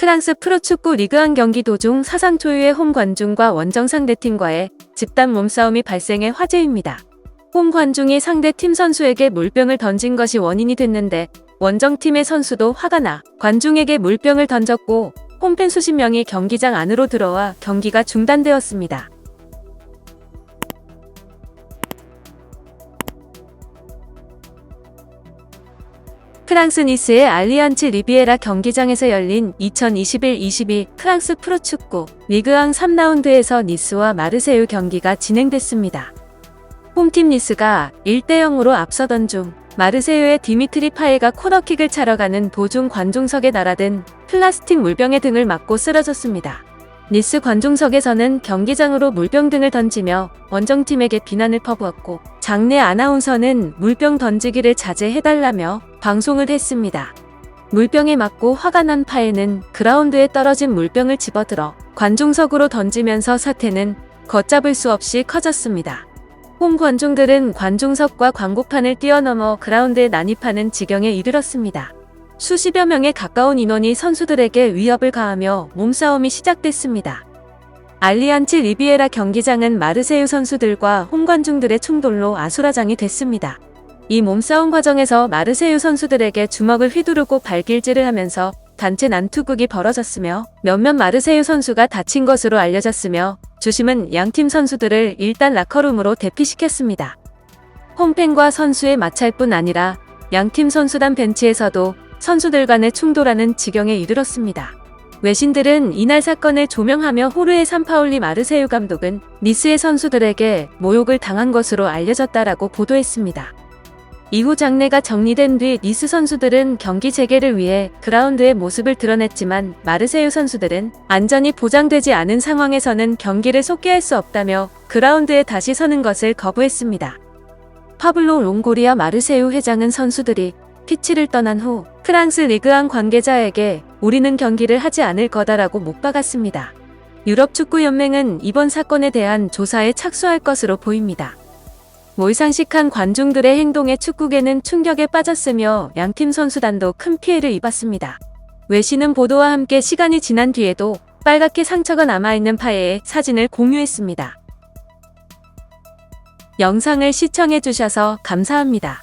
프랑스 프로축구 리그안 경기 도중 사상 초유의 홈 관중과 원정 상대팀과의 집단 몸싸움이 발생해 화제입니다. 홈 관중이 상대 팀 선수에게 물병을 던진 것이 원인이 됐는데 원정팀의 선수도 화가 나 관중에게 물병을 던졌고 홈팬 수십 명이 경기장 안으로 들어와 경기가 중단되었습니다. 프랑스 니스의 알리안츠 리비에라 경기장에서 열린 2021-22 프랑스 프로축구 리그앙 3라운드에서 니스와 마르세유 경기가 진행됐습니다. 홈팀 니스가 1대0으로 앞서던 중 마르세유의 디미트리 파에가 코너킥을 차러 가는 도중 관중석에 날아든 플라스틱 물병의 등을 맞고 쓰러졌습니다. 니스 관중석에서는 경기장으로 물병 등을 던지며 원정팀에게 비난을 퍼부었고 장내 아나운서는 물병 던지기를 자제해달라며 방송을 했습니다. 물병에 맞고 화가 난 파에는 그라운드에 떨어진 물병을 집어들어 관중석으로 던지면서 사태는 걷잡을 수 없이 커졌습니다. 홈 관중들은 관중석과 광고판을 뛰어넘어 그라운드에 난입하는 지경에 이르렀습니다. 수십여 명에 가까운 인원이 선수들에게 위협을 가하며 몸싸움이 시작됐습니다. 알리안츠 리비에라 경기장은 마르세유 선수들과 홈 관중들의 충돌로 아수라장이 됐습니다. 이 몸싸움 과정에서 마르세유 선수들에게 주먹을 휘두르고 발길질을 하면서 단체 난투극이 벌어졌으며 몇몇 마르세유 선수가 다친 것으로 알려졌으며 주심은 양팀 선수들을 일단 라커룸으로 대피시켰습니다. 홈팬과 선수의 마찰뿐 아니라 양팀 선수단 벤치에서도 선수들 간의 충돌하는 지경에 이르렀습니다. 외신들은 이날 사건을 조명하며 호르의 산파올리 마르세유 감독은 니스의 선수들에게 모욕을 당한 것으로 알려졌다라고 보도했습니다. 이후 장례가 정리된 뒤 니스 선수들은 경기 재개를 위해 그라운드의 모습을 드러냈지만 마르세유 선수들은 안전이 보장되지 않은 상황에서는 경기를 속개할 수 없다며 그라운드에 다시 서는 것을 거부했습니다. 파블로 롱고리아 마르세유 회장은 선수들이 피치를 떠난 후 프랑스 리그안 관계자에게 우리는 경기를 하지 않을 거다라고 못 박았습니다. 유럽 축구 연맹은 이번 사건에 대한 조사에 착수할 것으로 보입니다. 몰상식한 관중들의 행동에 축구계는 충격에 빠졌으며 양팀 선수단도 큰 피해를 입었습니다. 외신은 보도와 함께 시간이 지난 뒤에도 빨갛게 상처가 남아있는 파에의 사진을 공유했습니다. 영상을 시청해주셔서 감사합니다.